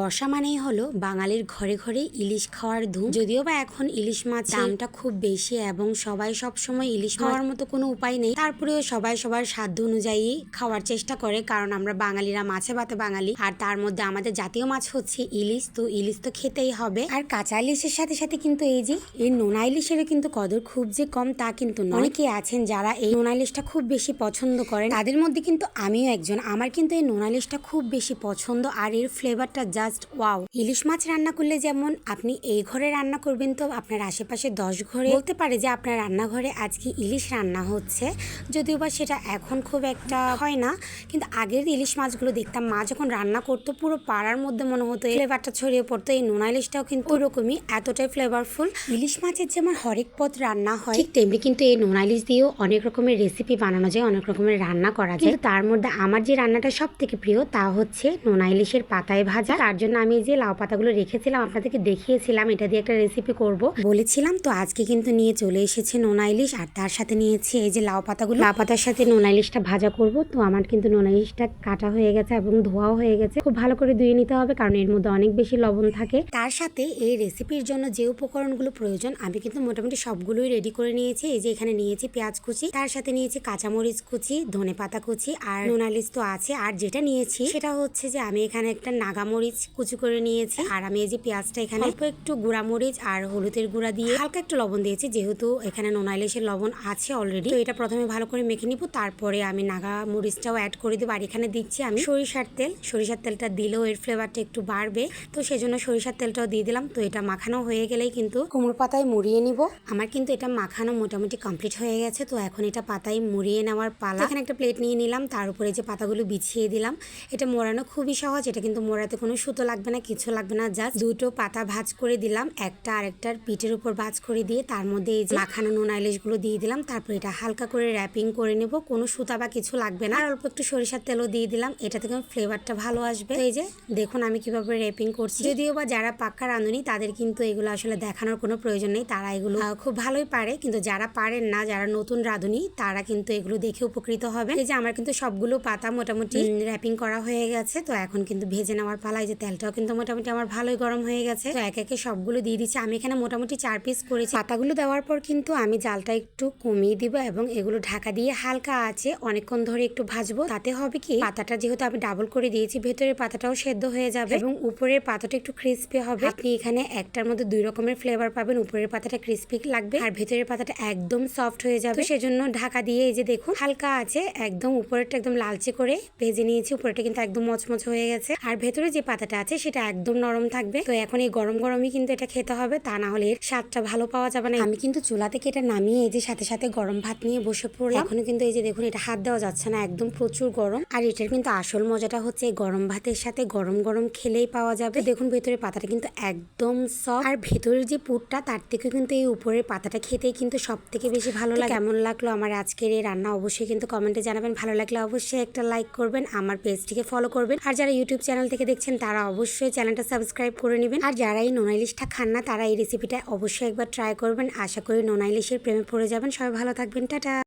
বর্ষা মানেই হলো বাঙালির ঘরে ঘরে ইলিশ খাওয়ার ধুম। যদিও বা এখন ইলিশ মাছ দামটা খুব বেশি এবং সবাই সব সময় ইলিশ খাওয়ার মতো কোনো উপায় নেই। তারপরেও সবাই সবার সাধ্য অনুযায়ী খাওয়ার চেষ্টা করে কারণ আমরা বাঙালিরা মাছে ভাতে বাঙালি। আর তার মধ্যে আমাদের জাতীয় মাছ হচ্ছে ইলিশ তো ইলিশ তো খেতেই হবে। আর কাঁচা ইলিশের সাথে সাথে কিন্তু এই যে এই নোনা ইলিশেরও কিন্তু কদর খুব যে কম তা কিন্তু অনেকে আছেন যারা এই নোনা ইলিশটা খুব বেশি পছন্দ করেন। তাদের মধ্যে কিন্তু আমিও একজন। আমার কিন্তু এই নোনা ইলিশটা খুব বেশি পছন্দ। আর এর ফ্লেভারটা জাস্ট ওয়াও। ইলিশ মাছ রান্না করলে যেমন আপনি এই ঘরে রান্না করবেন, তো আপনার আশেপাশে দশ ঘরে বলতে পারে যে আপনার রান্নাঘরে আজকে ইলিশ রান্না হচ্ছে। যদিও বা সেটা এখন খুব একটা হয় না, কিন্তু আগের ইলিশ মাছগুলো দেখতাম মা যখন রান্না করতো, পুরো পাড়ার মধ্যে মনে হতো ফ্লেভারটা ছড়িয়ে পড়তো, এই নোনা ইলিশটাও কিন্তু ওরকমই, এতটাই ফ্লেভারফুল ইলিশ মাছের যেমন হরেক পদ রান্না হয়, ঠিক তেমনি কিন্তু এই নোনা ইলিশ দিয়েও অনেক রকমের রেসিপি বানানো যায়, অনেক রকমের রান্না করা যায়। তার মধ্যে আমার যে রান্নাটা সব থেকে প্রিয়, তা হচ্ছে নোনা ইলিশের পাতায় ভাজা জন্য আমি যে লাউ পাতাগুলো রেখেছিলাম আপনাদেরকে দেখিয়েছিলাম, এটা দিয়ে একটা রেসিপি করব। বলেছিলাম তো আজকে কিন্তু নিয়ে চলে এসেছে নোনা ইলিশ, আর তার সাথে নিয়েছি এই যে লাউ পাতাগুলো। লাউ পাতার সাথে নোনা ইলিশটা ভাজা করব। তো আমার কিন্তু নোনা ইলিশটা কাটা হয়ে গেছে এবং ধোয়াও হয়ে গেছে। খুব ভালো করে ধুয়ে নিতে হবে, কারণ এর মধ্যে অনেক বেশি লবণ থাকে। তার সাথে এই রেসিপির জন্য যে উপকরণগুলো প্রয়োজন, আমি কিন্তু মোটামুটি সবগুলোই রেডি করে নিয়েছি। এই যে এখানে নিয়েছি পেঁয়াজ কুচি, তার সাথে নিয়েছি কাঁচামরিচ কুচি ধনে পাতা কুচি, আর নোনালিশ তো আছে। আর যেটা নিয়েছি, সেটা হচ্ছে যে আমি এখানে একটা নাগামরিচ কুচি করে নিয়েছি। আর আমি এই যে পেঁয়াজটা এখানে অল্প একটু গুঁড়া মরিচ আর হলুদের গুঁড়া দিয়ে হালকা একটু লবণ দিয়েছি, যেহেতু এখানে নোনাইলিশের লবণ আছে অলরেডি তো এটা প্রথমে ভালো করে মেখে নিব, তারপরে আমি নাগা মরিচটাও অ্যাড করে দেবো। আর এখানে দিচ্ছি আমি সরিষার তেল। সরিষার তেলটা দিলেও এর ফ্লেভারটা একটু বাড়বে। তো সেজন্য সরিষার তেলটাও দিয়ে দিলাম। তো এটা মাখানো হয়ে গেলেই কিন্তু কুমড়ো পাতায় মুড়িয়ে নিব। আমার কিন্তু এটা মাখানো মোটামুটি কমপ্লিট হয়ে গেছে। তো এখন এটা পাতায় মুড়িয়ে নেওয়ার পালা। এখানে একটা প্লেট নিয়ে নিলাম। তার উপরে যে পাতাগুলো বিছিয়ে দিলাম, এটা মোড়ানো খুবই সহজ। এটা কিন্তু মোড়াতে কোনো সুতো লাগবে না, কিছু লাগবে না জাস্ট দুটো পাতা ভাজ করে দিলাম, একটা আর আরেকটার পিঠের উপর ভাজ করে দিয়ে তার মধ্যে এই যে মাখানো নুন দিয়ে দিলাম, তারপর এটা হালকা করে র্যাপিং করে নেব, কোনো সুতা বা কিছু লাগবে না। আর অল্প একটু সরিষার তেলও দিয়ে দিলাম, এটা থেকে ফ্লেভারটা ভালো আসবে। এই যে, দেখুন আমি কীভাবে র্যাপিং করছি। যদিও বা যারা পাক্কা রাঁধুনি, তাদের কিন্তু এগুলো আসলে দেখানোর কোনো প্রয়োজন নেই, তারা এগুলো খুব ভালোই পারে। কিন্তু যারা পারেন না, যারা নতুন রাঁধুনি, তারা কিন্তু এগুলো দেখে উপকৃত হবে। এই যে, আমার কিন্তু সবগুলো পাতা মোটামুটি র্যাপিং করা হয়ে গেছে, তো এখন কিন্তু ভেজে নেওয়ার পালা তেলটাও কিন্তু মোটামুটি আমার ভালোই গরম হয়ে গেছে। তো এক একে সবগুলো দিয়ে দিচ্ছি। আমি এখানে মোটামুটি চার পিস করেছি। পাতাগুলো দেওয়ার পর কিন্তু আমি জালটা একটু কমিয়ে দিব এবং এগুলো ঢাকা দিয়ে হালকা আছে অনেকক্ষণ ধরে একটু ভাজবো। তাতে হবে কি, পাতাটা যেহেতু আমি ডাবল করে দিয়েছি, ভেতরের পাতাটাও সেদ্ধ হয়ে যাবে এবং উপরের পাতাটা একটু ক্রিস্পি হবে। আপনি এখানে একটার মধ্যে দুই রকমের ফ্লেভার পাবেন। উপরের পাতাটা ক্রিস্পি লাগবে আর ভেতরের পাতাটা একদম সফট হয়ে যাবে। সেজন্য ঢাকা দিয়ে এই যে দেখুন, হালকা আছে একদম উপরেরটা একদম লালচে করে ভেজে নিয়েছি। উপরেটা কিন্তু একদম মচমচ হয়ে গেছে। আর ভেতরে যে পাতাটা আছে সেটা একদম নরম থাকবে। তো এখন এই গরম গরমই কিন্তু এটা খেতে হবে তা না হলে এর স্বাদটা ভালো পাওয়া যাবে না। আমি কিন্তু চুলা থেকে এটা নামিয়ে এই যে সাথে সাথে গরম ভাত নিয়ে বসে পড়লাম। এখনও কিন্তু এই যে দেখুন এটা হাত দেওয়া যাচ্ছে না একদম প্রচুর গরম। আর এটার কিন্তু আসল মজাটা হচ্ছে গরম ভাতের সাথে গরম গরম খেলেই পাওয়া যাবে। দেখুন ভেতরে পাতাটা কিন্তু একদম সফট আর ভেতরের যে পুরটা তার থেকে কিন্তু এই উপরের পাতাটা খেতেই কিন্তু সব থেকে বেশি ভালো লাগে। কেমন লাগল আমার আজকের এই রান্না? অবশ্যই কিন্তু কমেন্টে জানাবেন। ভালো লাগলে অবশ্যই একটা লাইক করবেন আমার পেজটিকে ফলো করবেন। আর যারা ইউটিউব চ্যানেল থেকে দেখছেন তারা অবশ্যই চ্যানেলটা সাবস্ক্রাইব করে নেবেন। আর যারা এই নোনাইলিশটা খান না, তারা এই রেসিপিটা অবশ্যই একবার ট্রাই করবেন। আশা করি নোনাইলিশের প্রেমে পড়ে যাবেন। সবাই ভালো থাকবেন। টাটা!